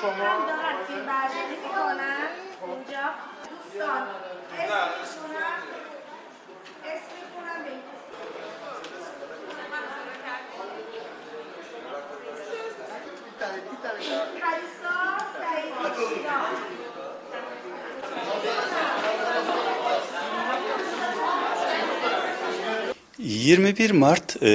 هم دارن فیلم برداری میکنن اونجا دوستان اسمشونم اسمتونم بگید پریسا سعیدی شیران 21 Mart e,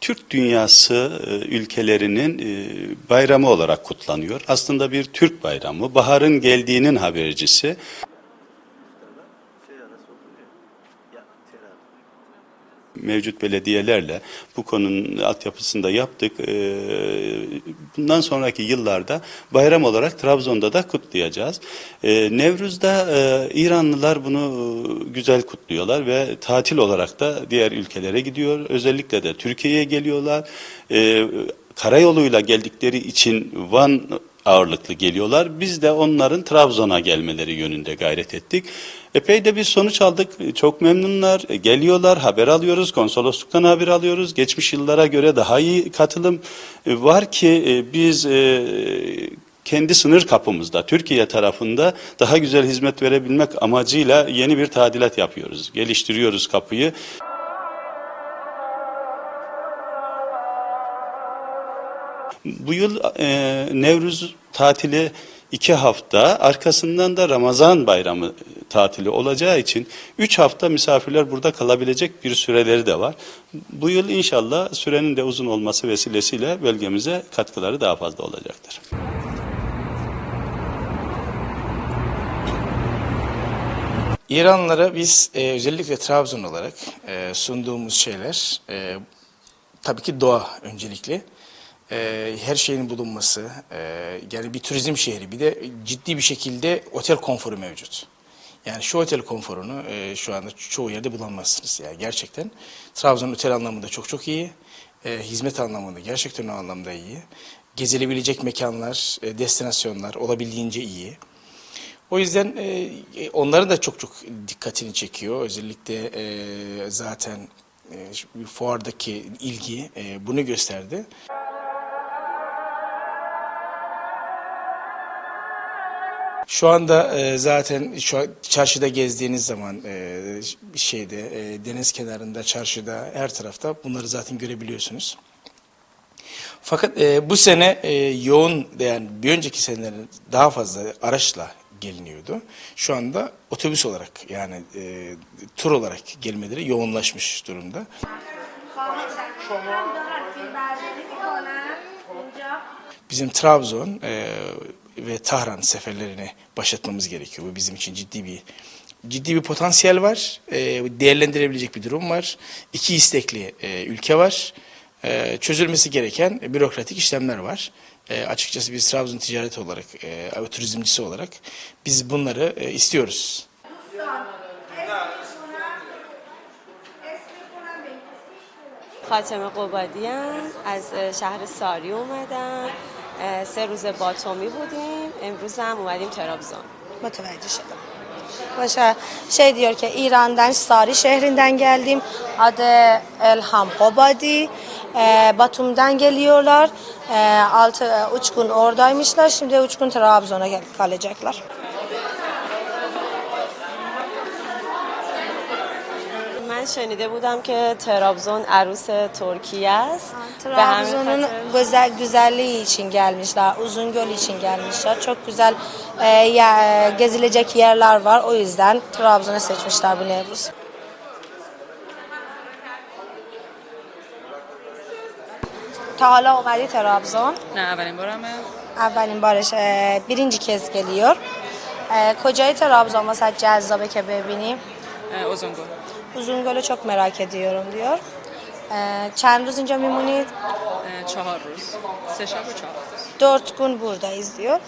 Türk dünyası e, ülkelerinin e, bayramı olarak kutlanıyor. Aslında bir Türk bayramı, baharın geldiğinin habercisi. Mevcut belediyelerle bu konunun altyapısında yaptık. Ee, Bundan sonraki yıllarda bayram olarak Trabzon'da da kutlayacağız. Ee, Nevruz'da e, İranlılar bunu güzel kutluyorlar ve tatil olarak da diğer ülkelere gidiyor. Özellikle de Türkiye'ye geliyorlar. Ee, Karayoluyla geldikleri için Van ağırlıklı geliyorlar. Biz de onların Trabzon'a gelmeleri yönünde gayret ettik. Epey de bir sonuç aldık. Çok memnunlar. E, Geliyorlar, haber alıyoruz. Konsolosluktan haber alıyoruz. Geçmiş yıllara göre daha iyi katılım e, var ki e, biz kendi sınır kapımızda, Türkiye tarafında daha güzel hizmet verebilmek amacıyla yeni bir tadilat yapıyoruz. Geliştiriyoruz kapıyı. Bu yıl e, Nevruz tatili iki hafta, arkasından da Ramazan bayramı tatili olacağı için üç hafta misafirler burada kalabilecek bir süreleri de var. Bu yıl inşallah sürenin de uzun olması vesilesiyle bölgemize katkıları daha fazla olacaktır. İranlılara biz e, özellikle Trabzon olarak e, sunduğumuz şeyler e, tabii ki doğa öncelikli. E, her şeyin bulunması, e, yani bir turizm şehri bir de ciddi bir şekilde otel konforu mevcut. Yani şu otel konforunu e, şu anda çoğu yerde bulamazsınız. Yani gerçekten Trabzon otel anlamında çok çok iyi. E, hizmet anlamında gerçekten o anlamda iyi. Gezilebilecek mekanlar, destinasyonlar olabildiğince iyi. O yüzden onların da çok çok dikkatini çekiyor. Özellikle zaten fuardaki ilgi bunu gösterdi. Şu anda e, zaten şu çarşıda gezdiğiniz zaman e, şeyde e, deniz kenarında, çarşıda her tarafta bunları zaten görebiliyorsunuz. Fakat e, bu sene e, yoğun yani bir önceki senelerin daha fazla araçla geliniyordu. Şu anda otobüs olarak yani e, tur olarak gelmeleri yoğunlaşmış durumda. Bizim Trabzon e, ve Tahran seferlerini başlatmamız gerekiyor. Bu bizim için ciddi bir ciddi bir potansiyel var. E, değerlendirebilecek bir durum var. İki istekli e, ülke var. E, çözülmesi gereken bürokratik işlemler var. E, açıkçası biz Trabzon ticaret olarak, e, turizmcisi olarak biz bunları e, istiyoruz. دوستان اسمشونم اسمتونم بگید فاطمه قبادیم از اه، شهر ساری اومدم اه، سه روز باتومی بودیم امروز هم اومدیم ترابزون متوجه شدم باشه şey diyor ki İran'dan Sari şehrinden geldim. Adı Elham Hobadi. Ee, Batum'dan geliyorlar. Ee, altı, üç gün oradaymışlar. Şimdi üç gün Trabzon'a gel- kalacaklar. من شنیده بودم که ترابزون عروس ترکیه است به همین Trabzon'un خاطر güzel güzelliği için gelmişler. Uzungöl için gelmişler. Çok güzel e, ya- gezilecek yerler var. O yüzden Trabzon'u seçmişler bu Nevruz. تا حالا اومدی ترابزون نه اولین بارمه اولین بارش اه، birinci kez geliyor اه، کجای ترابزون واسه جذابه که ببینیم e, Uzungöl. Uzungöl'ü çok merak ediyorum diyor. Ee, e, çend roz inca mimunid? E, çahar roz. Seşab ve çahar roz. Dört gün buradayız diyor.